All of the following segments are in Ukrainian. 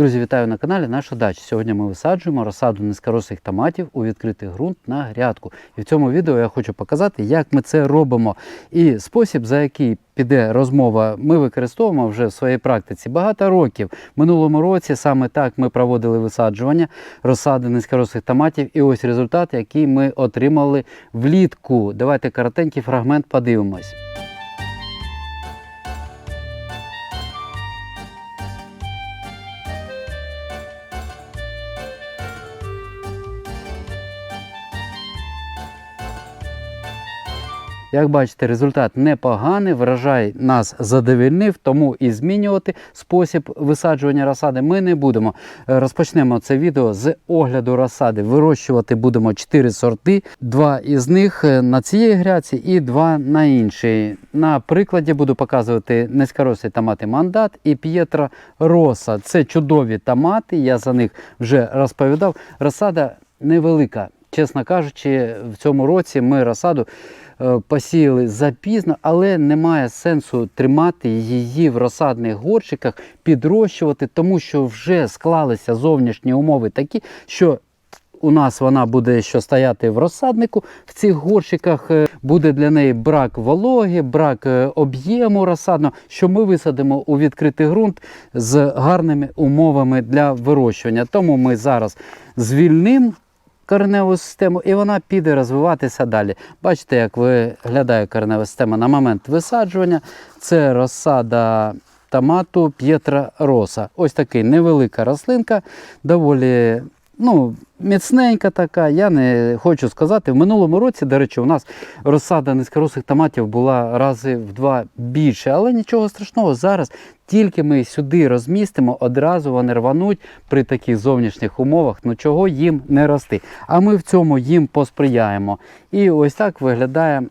Друзі, вітаю на каналі Наша дача. Сьогодні ми висаджуємо розсаду низькорослих томатів у відкритий ґрунт на грядку. І в цьому відео я хочу показати, як ми це робимо. І спосіб, за який піде розмова, ми використовуємо вже в своїй практиці багато років. Минулому році саме так ми проводили висаджування розсади низькорослих томатів. І ось результат, який ми отримали влітку. Давайте коротенький фрагмент подивимось. Як бачите, результат непоганий, врожай нас задовільнив, тому і змінювати спосіб висаджування розсади ми не будемо. Е, Розпочнемо це відео з огляду розсади. Вирощувати будемо 4 сорти, два із них е, на цій гряці і два на іншій. На прикладі буду показувати низькорослі томати мандат і П'єтро Роса. Це чудові томати, я за них вже розповідав. Розсада невелика. Чесно кажучи, в цьому році ми розсаду е, посіяли запізно, але немає сенсу тримати її в розсадних горщиках, підрощувати, тому що вже склалися зовнішні умови такі, що у нас вона буде що стояти в розсаднику. В цих горщиках е, буде для неї брак вологи, брак е, об'єму розсадного, що ми висадимо у відкритий ґрунт з гарними умовами для вирощування. Тому ми зараз звільнимо кореневу систему, і вона піде розвиватися далі. Бачите, як виглядає коренева система на момент висаджування. Це розсада томату П'єтра Роса. Ось такий невелика рослинка, доволі ну, міцненька така. Я не хочу сказати. В минулому році, до речі, у нас розсада низькорослих томатів була рази в два більше, але нічого страшного. Зараз тільки ми сюди розмістимо, одразу вони рвануть при таких зовнішніх умовах, ну чого їм не рости. А ми в цьому їм посприяємо. І ось так виглядає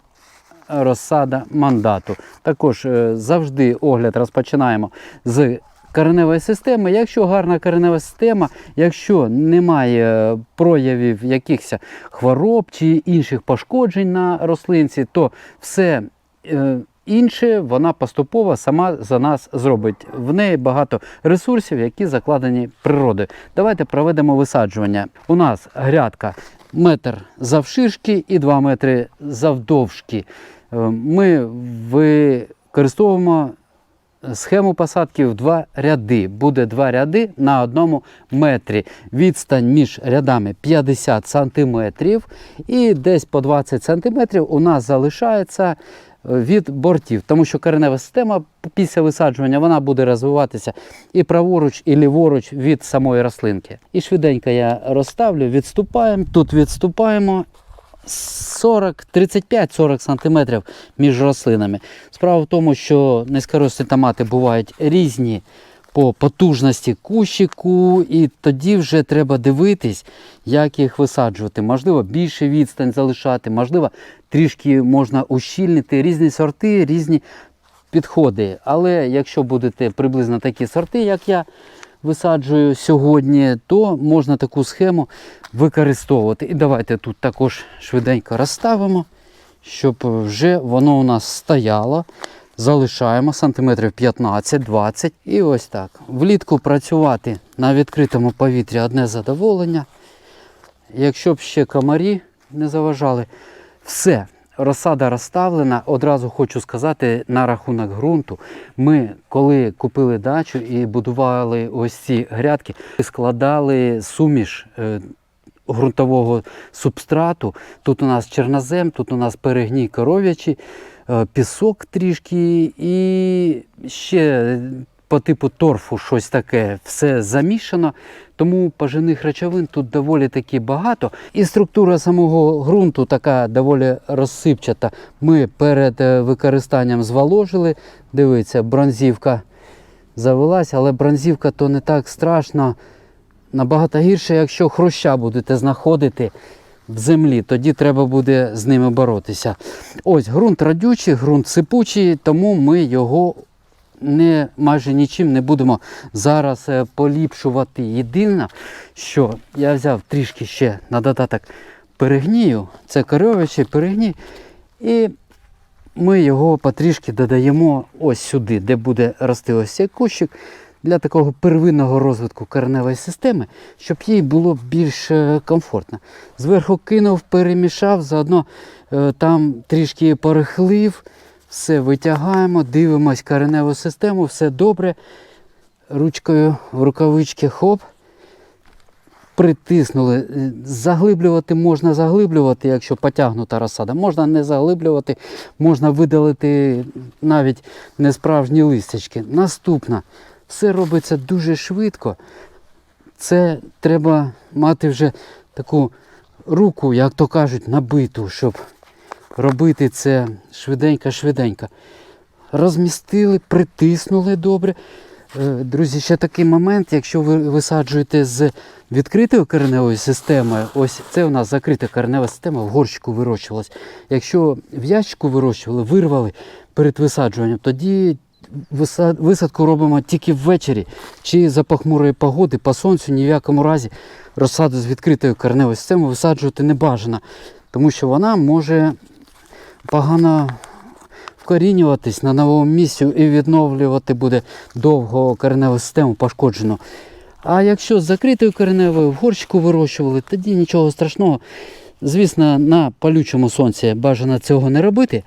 розсада мандату. Також е, завжди огляд розпочинаємо з кореневої системи. Якщо гарна коренева система, якщо немає проявів якихось хвороб чи інших пошкоджень на рослинці, то все. е, Інше вона поступово сама за нас зробить. В неї багато ресурсів, які закладені природою. Давайте проведемо висаджування. У нас грядка метр завширшки і 2 метри завдовжки. Е, Ми використовуємо схему посадки в два ряди. Буде два ряди на одному метрі. Відстань між рядами 50 сантиметрів і десь по 20 сантиметрів у нас залишається е, від бортів, тому що коренева система після висаджування вона буде розвиватися і праворуч, і ліворуч від самої рослинки. І швиденько я розставлю, відступаємо. Тут відступаємо 40, 35-40 см між рослинами. Справа в тому, що низькорослі томати бувають різні по потужності кущику, і тоді вже треба дивитись, як їх висаджувати. Можливо, більше відстань залишати, можливо, трішки можна ущільнити різні сорти, різні підходи. Але якщо будете приблизно такі сорти, як я висаджую сьогодні, то можна таку схему використовувати. І давайте тут також швиденько розставимо, щоб вже воно у нас стояло. Залишаємо сантиметрів 15-20 і ось так. Влітку працювати на відкритому повітрі одне задоволення. Якщо б ще комарі не заважали, все. Розсада розставлена. Одразу хочу сказати на рахунок ґрунту. Ми, коли купили дачу і будували ось ці грядки, складали суміш е, ґрунтового субстрату. Тут у нас чорнозем, тут у нас перегній коров'ячий, е, пісок трішки і ще по типу торфу щось таке. Все замішано. Тому поживних речовин тут доволі таки багато. І структура самого ґрунту така доволі розсипчата. Ми перед е, використанням зволожили. Дивіться, бронзівка завелась, але бронзівка то не так страшно. Набагато гірше, якщо хруща будете знаходити в землі, тоді треба буде з ними боротися. Ось ґрунт радючий, ґрунт сипучий, тому ми його не, майже нічим не будемо зараз е, поліпшувати. Єдине, що я взяв трішки ще на додаток перегнію, це коров'ячий перегній, і ми його потрішки додаємо ось сюди, де буде рости ось цей кущик. для такого первинного розвитку кореневої системи, щоб їй було більш е, комфортно. Зверху кинув, перемішав, заодно е, там трішки порихлив, все витягаємо, дивимось кореневу систему, все добре. Ручкою в рукавички хоп. Притиснули. Заглиблювати можна заглиблювати, якщо потягнута розсада. Можна не заглиблювати, можна видалити навіть несправжні листячки. Наступна. Все робиться дуже швидко. Це треба мати вже таку руку, як то кажуть, набиту, щоб робити це швиденько-швиденько. Розмістили, притиснули добре. Е, Друзі, ще такий момент, якщо ви висаджуєте з відкритою кореневою системою, ось це у нас закрита коренева система, в горщику вирощувалась. Якщо в ящику вирощували, вирвали перед висаджуванням, тоді висадку робимо тільки ввечері чи за похмурої погоди, по сонцю ні в якому разі розсаду з відкритою кореневою системою висаджувати не бажано, тому що вона може погано вкорінюватись на новому місці і відновлювати буде довго кореневу систему пошкоджену. А якщо з закритою кореневою в горщику вирощували, тоді нічого страшного. Звісно, на палючому сонці бажано цього не робити,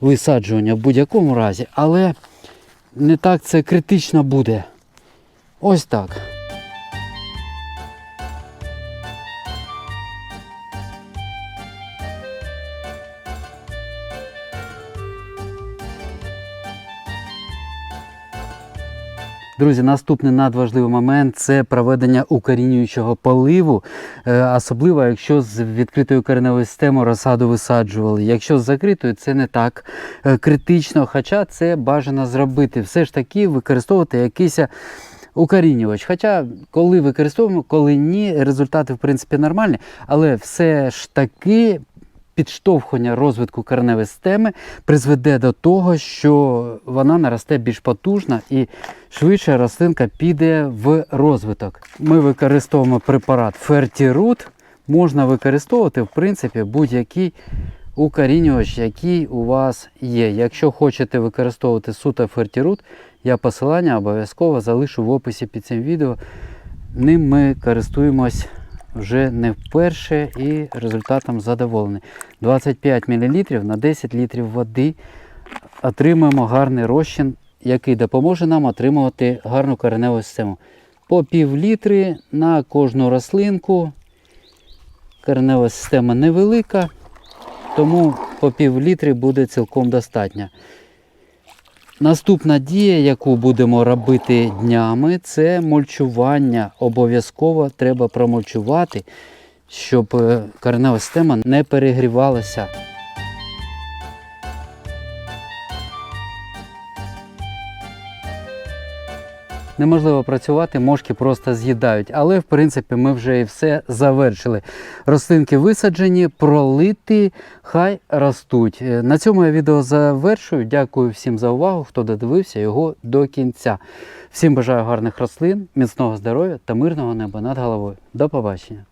висаджування в будь-якому разі, але не так це критично буде. Ось так. Друзі, наступний надважливий момент це проведення укорінюючого поливу, е, особливо якщо з відкритою кореневою системою розсаду висаджували. Якщо з закритою, це не так е, критично, хоча це бажано зробити. Все ж таки використовувати якийсь укорінювач. Хоча, коли використовуємо, коли ні, результати в принципі нормальні, але все ж таки підштовхування розвитку кореневої системи призведе до того, що вона наросте більш потужна і швидше рослинка піде в розвиток. Ми використовуємо препарат Fertirut. Можна використовувати в принципі будь-який укорінювач, який у вас є. Якщо хочете використовувати суто Fertirut, я посилання обов'язково залишу в описі під цим відео. Ним ми користуємось вже не вперше і результатом задоволений. 25 мл на 10 літрів води отримаємо гарний розчин, який допоможе нам отримувати гарну кореневу систему. По пів літри на кожну рослинку. Коренева система невелика, тому по пів літри буде цілком достатньо. Наступна дія, яку будемо робити днями, це мульчування. Обов'язково треба промульчувати, щоб е, коренева система не перегрівалася. Неможливо працювати, мошки просто з'їдають. Але в принципі ми вже і все завершили. Рослинки висаджені, пролиті, хай ростуть. Е, На цьому я відео завершую. Дякую всім за увагу, хто додивився його до кінця. Всім бажаю гарних рослин, міцного здоров'я та мирного неба над головою. До побачення!